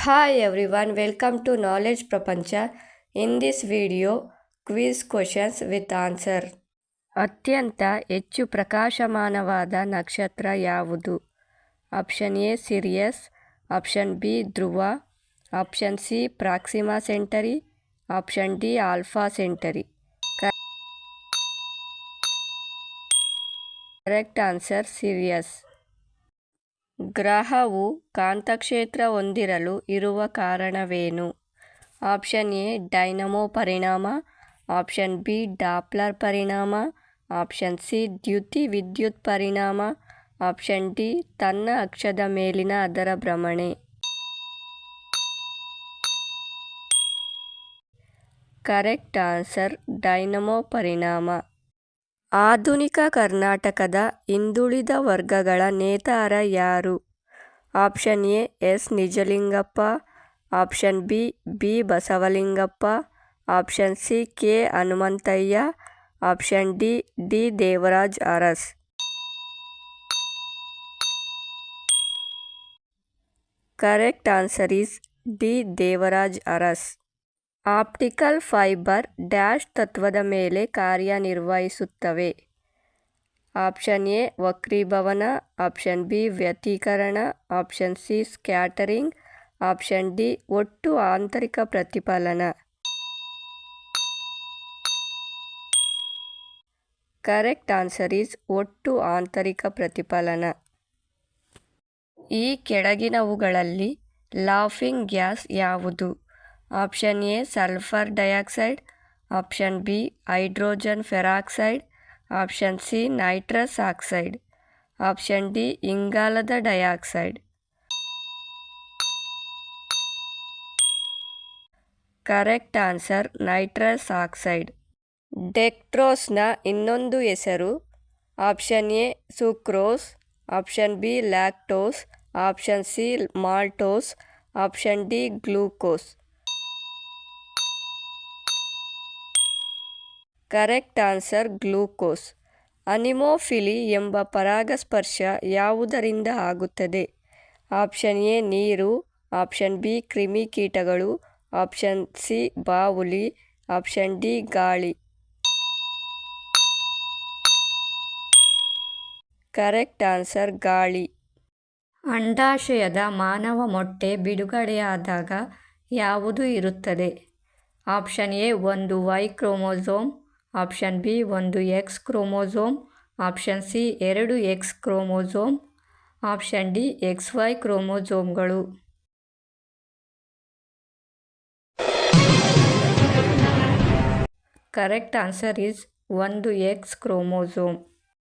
Hi everyone, welcome to Knowledge Prapancha. In this video, quiz questions with answer. ಅತ್ಯಂತ ಹೆಚ್ಚು ಪ್ರಕಾಶಮಾನವಾದ ನಕ್ಷತ್ರ ಯಾವುದು? Option A Sirius option B Dhruva option C Proxima Centauri option D Alpha Centauri correct answer Sirius ಗ್ರಹವು ಕಾಂತಕ್ಷೇತ್ರ ಹೊಂದಿರಲು ಇರುವ ಕಾರಣವೇನು? Option A, dynamo ಪರಿಣಾಮ. ಆಪ್ಷನ್ ಬಿ, ಡಾಪ್ಲರ್ ಪರಿಣಾಮ. ಆಪ್ಷನ್ ಸಿ ದ್ಯುತಿ ವಿದ್ಯುತ್ ಪರಿಣಾಮ. ಆಪ್ಷನ್ ಡಿ, ತನ್ನ ಅಕ್ಷದ ಮೇಲಿನ ಅದರ ಭ್ರಮಣೆ. ಕರೆಕ್ಟ್ ಆನ್ಸರ್, ಡೈನಮೋ ಪರಿಣಾಮ. ಆಧುನಿಕ ಕರ್ನಾಟಕದ ಹಿಂದುಳಿದ ವರ್ಗಗಳ ನೇತಾರ ಯಾರು? Option A, S Nijalingappa, option B B Basavalingappa, option C K Hanumanthaiah, option D D Devaraj Urs. Correct answer is D Devaraj Urs. Optical fibre dash ತತ್ವದ ಮೇಲೆ ಕಾರ್ಯನಿರ್ವಹಿಸುತ್ತವೆ. ಆಪ್ಷನ್ ಎ, ವಕ್ರೀಭವನ. Option B, ವ್ಯತೀಕರಣ. Option C, scattering. Option D, ಒಟ್ಟು ಆಂತರಿಕ ಪ್ರತಿಫಲನ. Correct answer is ಒಟ್ಟು ಆಂತರಿಕ ಪ್ರತಿಫಲನ. ಈ ಕೆಳಗಿನವುಗಳಲ್ಲಿ ಲಾಫಿಂಗ್ ಗ್ಯಾಸ್ ಯಾವುದು? Option A sulphur dioxide option B hydrogen peroxide option C nitrous oxide option D ಇಂಗಾಲದ dioxide correct answer nitrous oxide ಡೆಕ್ಟ್ರೋಸ್ನ ಇನ್ನೊಂದು ಹೆಸರು option A sucrose option B lactose option C maltose option D glucose correct answer glucose. Anemophily ಎಂಬ ಪರಾಗಸ್ಪರ್ಶ ಯಾವುದರಿಂದ ಆಗುತ್ತದೆ? Option A, ನೀರು. Option B ಕ್ರಿಮಿಕೀಟಗಳು option C ಬಾವುಲಿ ಆಪ್ಷನ್ ಡಿ, ಗಾಳಿ. ಕರೆಕ್ಟ್ ಆನ್ಸರ್ ಗಾಳಿ. ಅಂಡಾಶಯದ ಮಾನವ ಮೊಟ್ಟೆ ಬಿಡುಗಡೆಯಾದಾಗ ಯಾವುದು ಇರುತ್ತದೆ? ಆಪ್ಷನ್ ಎ, ಒಂದು ವೈ ಕ್ರೋಮೋಸೋಮ್. ಆಪ್ಷನ್ ಬಿ ಒಂದು ಎಕ್ಸ್ ಕ್ರೋಮೋಸೋಮ್, ಆಪ್ಷನ್ ಸಿ ಎರಡು X chromosome, option D X Y ಕ್ರೋಮೋಸೋಮ್ಗಳು. Correct answer is ಒಂದು ಎಕ್ಸ್ ಕ್ರೋಮೋಸೋಮ್.